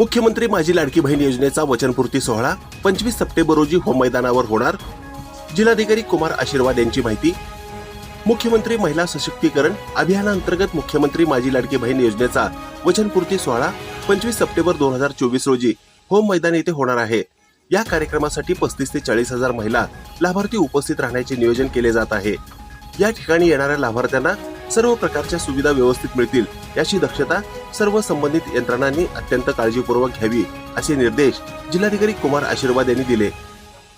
मुख्यमंत्री माझी लाडकी बहीण योजनेचा वचनपूर्ती सोहळा पंचवीस सप्टेंबर रोजी होम मैदानावर होणार. जिल्हाधिकारी कुमार आशीर्वाद यांची माहिती. मुख्यमंत्री महिला सशक्तीकरण अभियानांतर्गत मुख्यमंत्री माझी लाडकी बहीण योजनेचा वचनपूर्ती सोहळा पंचवीस सप्टेंबर दोन हजार चोवीस रोजी होम मैदान येथे होणार आहे. या कार्यक्रमासाठी पस्तीस ते चाळीस हजार महिला लाभार्थी उपस्थित राहण्याचे नियोजन केले जात आहे. या ठिकाणी येणाऱ्या लाभार्थ्यांना सर्व प्रकारच्या सुविधा व्यवस्थित मिळतील. याची दक्षता सर्व संबंधित यंत्रणांनी अत्यंत काळजीपूर्वक घ्यावी असे निर्देश जिल्हाधिकारी कुमार आशीर्वाद यांनी दिले.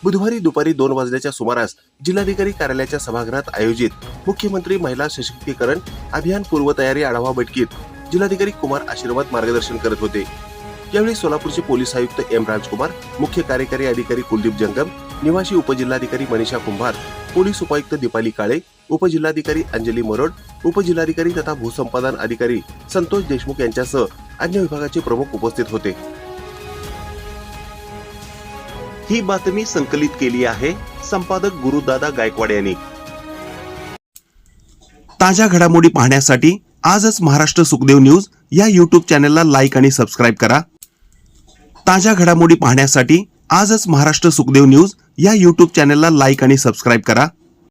बुधवारी दुपारी दोन वाजल्याच्या सुमारास जिल्हाधिकारी कार्यालयाच्या सभागृहात आयोजित मुख्यमंत्री महिला सशक्तीकरण अभियान पूर्वतयारी आढावा बैठकीत जिल्हाधिकारी कुमार आशीर्वाद मार्गदर्शन करत होते. यावेळी सोलापूरचे पोलीस आयुक्त एम राजकुमार मुख्य कार्यकारी अधिकारी कुलदीप जंगम निवासी उपजिल्हाधिकारी मनीषा कुंभार पोलीस उपायुक्त दीपाली काळे उपजिल्हाधिकारी अंजली मरोड उपजिल्हाधिकारी तथा भूसंपादन अधिकारी संतोष देशमुख यांच्यासह अन्य विभागाचे प्रमुख उपस्थित होते. ही बातमी संकलित केली आहे संपादक गुरुदादा गायकवाड यांनी. ताज्या घडामोडी पाहण्यासाठी आजच महाराष्ट्र सुखदेव न्यूज या यूट्यूब चॅनेलला लाईक आणि सबस्क्राईब करा. ताज्या घडामोडी पाहण्यासाठी आजच महाराष्ट्र सुखदेव न्यूज या यूट्यूब चॅनलला लाईक आणि सबस्क्राईब करा.